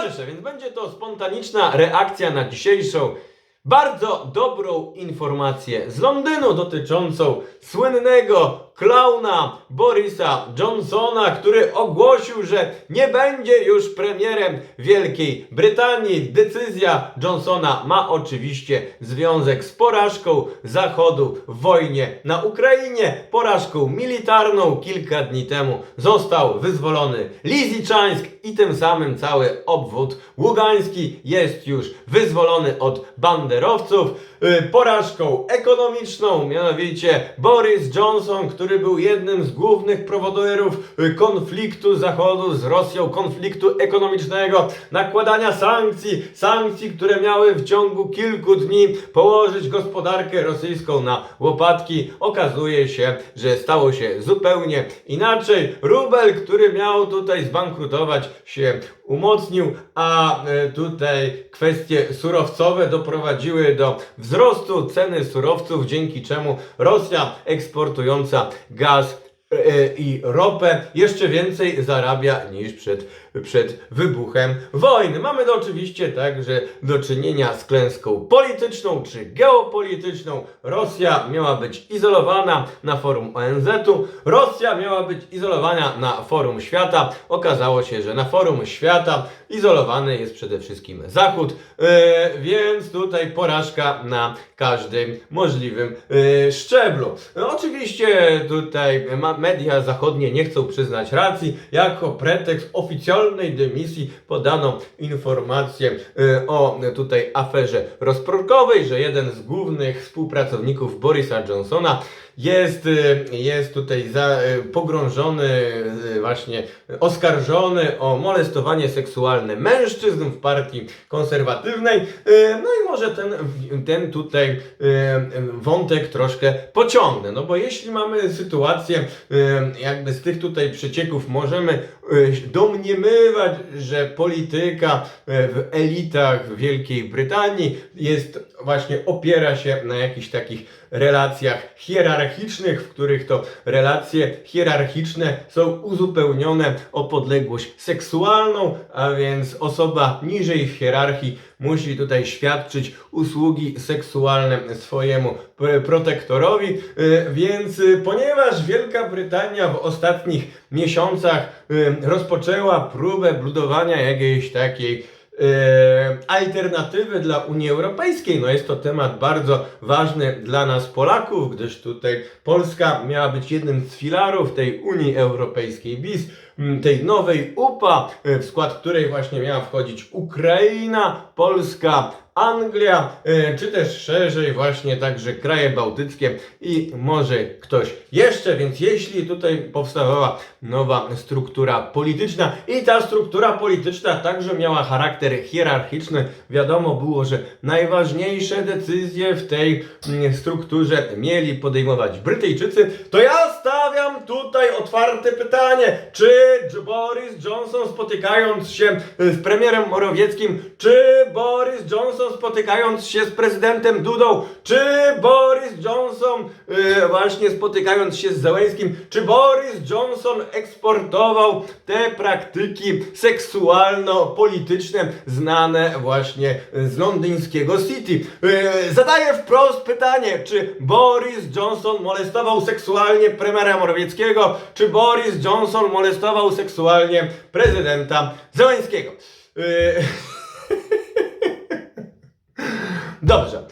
towarzysze, więc będzie to spontaniczna reakcja na dzisiejszą bardzo dobrą informację z Londynu dotyczącą słynnego klauna Borisa Johnsona, który ogłosił, że nie będzie już premierem Wielkiej Brytanii. Decyzja Johnsona ma oczywiście związek z porażką Zachodu w wojnie na Ukrainie, porażką militarną. Kilka dni temu został wyzwolony Liziczańsk i tym samym cały obwód ługański jest już wyzwolony od banderowców. Y, Porażką ekonomiczną, mianowicie Boris Johnson, który był jednym z głównych prowodyrów konfliktu Zachodu z Rosją, konfliktu ekonomicznego, nakładania sankcji, sankcji, które miały w ciągu kilku dni położyć gospodarkę rosyjską na łopatki. Okazuje się, że stało się zupełnie inaczej. Rubel, który miał tutaj zbankrutować, się umocnił, a e, tutaj kwestie surowcowe doprowadziły do wzrostu ceny surowców, dzięki czemu Rosja eksportująca gaz i ropę jeszcze więcej zarabia niż przed, przed wybuchem wojny. Mamy do oczywiście także do czynienia z klęską polityczną czy geopolityczną. Rosja miała być izolowana na forum ONZ-u, Rosja miała być izolowana na forum świata. Okazało się, że na forum świata izolowany jest przede wszystkim Zachód, e, więc tutaj porażka na każdym możliwym e, szczeblu. No, oczywiście tutaj ma- media zachodnie nie chcą przyznać racji. Jako pretekst oficjalnej dymisji podano informację e, o tutaj aferze rozprokowej, że jeden z głównych współpracowników Borisa Johnsona jest, e, jest tutaj za, e, pogrążony, e, właśnie oskarżony o molestowanie seksualne mężczyzn w partii konserwatywnej. No i może ten, ten tutaj wątek troszkę pociągnę, no bo jeśli mamy sytuację jakby z tych tutaj przecieków możemy domniemywać, że polityka w elitach Wielkiej Brytanii jest właśnie opiera się na jakichś takich relacjach hierarchicznych, w których to relacje hierarchiczne są uzupełnione o podległość seksualną, a więc osoba niżej w hierarchii musi tutaj świadczyć usługi seksualne swojemu pr- protektorowi. Y, Więc y, ponieważ Wielka Brytania w ostatnich miesiącach y, rozpoczęła próbę budowania jakiejś takiej alternatywy dla Unii Europejskiej. No jest to temat bardzo ważny dla nas Polaków, gdyż tutaj Polska miała być jednym z filarów tej Unii Europejskiej BIS, tej nowej UPA, e, w skład której właśnie miała wchodzić Ukraina, Polska, Anglia, e, czy też szerzej właśnie także kraje bałtyckie i może ktoś jeszcze, więc jeśli tutaj powstawała nowa struktura polityczna i ta struktura polityczna także miała charakter hierarchiczny, wiadomo było, że najważniejsze decyzje w tej mm, strukturze mieli podejmować Brytyjczycy, to ja stawiam tutaj otwarte pytanie, czy Boris Johnson spotykając się z premierem Morawieckim, czy Boris Johnson spotykając się z prezydentem Dudą, czy Boris Johnson y, właśnie spotykając się z Załęskim, czy Boris Johnson eksportował te praktyki seksualno-polityczne znane właśnie z londyńskiego City. Y, zadaję wprost pytanie, czy Boris Johnson molestował seksualnie premiera Morawieckiego, czy Boris Johnson molestował seksualnie prezydenta Załęskiego. Y, Dobrze,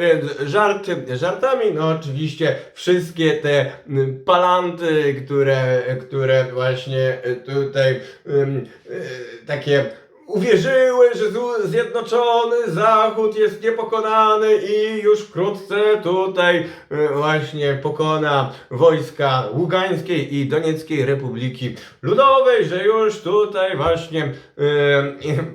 więc żarty żartami, no oczywiście wszystkie te mm, palanty, które, które właśnie tutaj ym, e, takie uwierzyły, że zjednoczony Zachód jest niepokonany i już wkrótce tutaj e, właśnie pokona wojska Ługańskiej i Donieckiej Republiki Ludowej, że już tutaj właśnie e,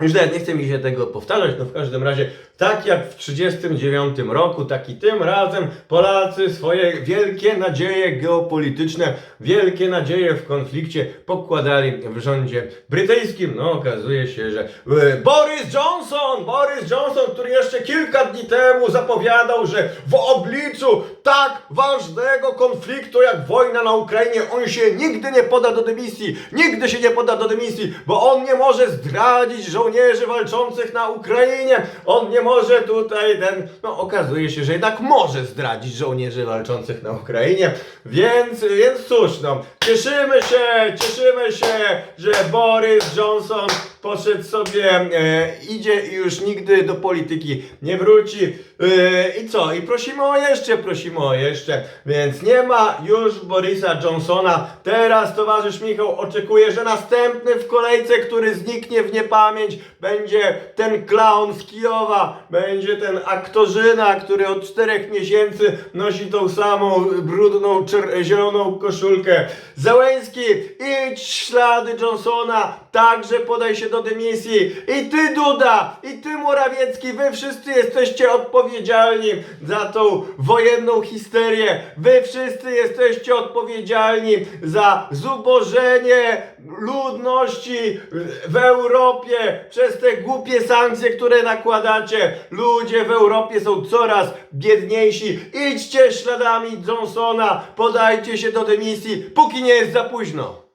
Już nawet nie chcę mi się tego powtarzać, no w każdym razie, tak jak w 1939 roku, tak i tym razem Polacy swoje wielkie nadzieje geopolityczne, wielkie nadzieje w konflikcie pokładali w rządzie brytyjskim. No okazuje się, że e, Boris Johnson, Boris Johnson, który jeszcze kilka dni temu zapowiadał, że w obliczu tak ważnego konfliktu jak wojna na Ukrainie, on się nigdy nie poda do dymisji, nigdy się nie poda do dymisji, bo on nie może zdradzić żołnierzy walczących na Ukrainie, on nie może tutaj ten, no okazuje się, że jednak może zdradzić żołnierzy walczących na Ukrainie, więc, więc cóż, no, cieszymy się, cieszymy się, że Boris Johnson poszedł sobie, e, idzie i już nigdy do polityki nie wróci. E, I co? I prosimy o jeszcze, prosimy o jeszcze. Więc nie ma już Borisa Johnsona. Teraz towarzysz Michał oczekuje, że następny w kolejce, który zniknie w niepamięć, będzie ten clown z Kijowa, będzie ten aktorzyna, który od czterech miesięcy nosi tą samą brudną, zieloną koszulkę. Załęski, idź ślady Johnsona, także podaj się do dymisji. I ty Duda, i ty Morawiecki, wy wszyscy jesteście odpowiedzialni za tą wojenną histerię. Wy wszyscy jesteście odpowiedzialni za zubożenie ludności w Europie przez te głupie sankcje, które nakładacie. Ludzie w Europie są coraz biedniejsi. Idźcie śladami Johnsona, podajcie się do dymisji, póki nie jest za późno.